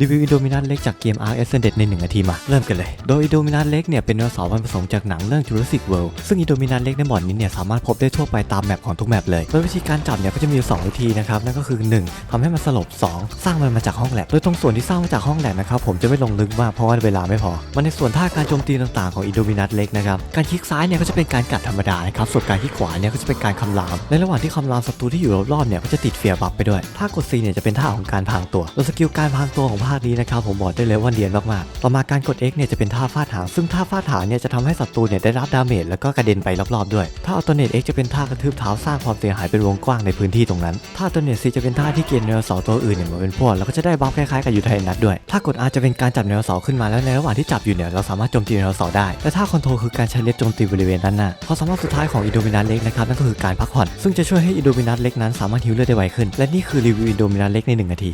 รีวิวอินโดมินัสเล็กจากเกม Ark Ascended ใน 1 นาทีมา เริ่มกันเลย โดยอินโดมินัสเล็กเนี่ยเป็นไดโนเสาร์พันผสมจากหนังเรื่อง Jurassic World ซึ่งอินโดมินัสเล็กในบอร์ดนี้เนี่ยสามารถพบได้ทั่วไปตามแมปของทุกแมปเลย โดยวิธีการจับเนี่ยก็จะมีอยู่สองวิธีนะครับ นั่นก็คือ 1ทำให้มันสลบ 2 สร้างมันมาจากห้องแลบ โดยตรงส่วนที่สร้างมาจากห้องแลบนะครับผมจะไม่ลงลึกมากเพราะว่าเวลาไม่พอมาในส่วนท่าการโจมตีต่างๆของอินโดมินัสเล็กนะครับ การคลิกซ้ายเนี่ยก็จะเป็นการกัดธรรมดานะครับ ส่วนการคลิกขวาเนี่ยก็จะเป็นการคำราม ในระหว่างที่คำรามศัตรูที่อยู่รอบๆเนี่ยก็จะติดเฟียบัฟไปด้วยท่ากด C เนี่ยจะเป็นท่าของการพรางตัวโดยสกิลการพรางตัวของภาคนี้นะครับผมบอกได้เลยว่าเนียนมากๆ ต่อมาการกด X เนี่ยจะเป็นท่าฟาดหางซึ่งท่าฟาดหางเนี่ยจะทำให้ศัตรูเนี่ยได้รับดาเมจแล้วก็กระเด็นไปรอบๆด้วยถ้าอัลเทอร์เนท X จะเป็นท่ากระทืบเท้าสร้างความเสียหายเป็นวงกว้างในพื้นที่ตรงนั้นถ้าอัลเทอร์เนท C จะเป็นท่าที่เกณฑ์ไดโนเสาตัวอื่นเนี่ยมาเป็นพวกแล้วก็จะได้บัฟคล้ายๆกับยูไทนัทด้วย ถ้ากด R จะเป็นการจับไดโนเสาขึ้นมาแล้วในระหว่างที่จับอยู่เนี่ยเราสามารถโจมตีไดโนเสาได้แต่ถ้าคอนโทรลคือการใช้เล็บโจมตีบริเวณด้านหน้าความสามารถสุดท้ายของอินโดมินัสเล็กนะครับนั่นก็คือการพักผ่อน ซึ่งจะช่วยให้อินโดมินัสเล็กนั้นสามารถฮิวเลือดได้ไวขึ้น และนี่คือรีวิวอินโดมินัสเล็กในหนึ่งนาที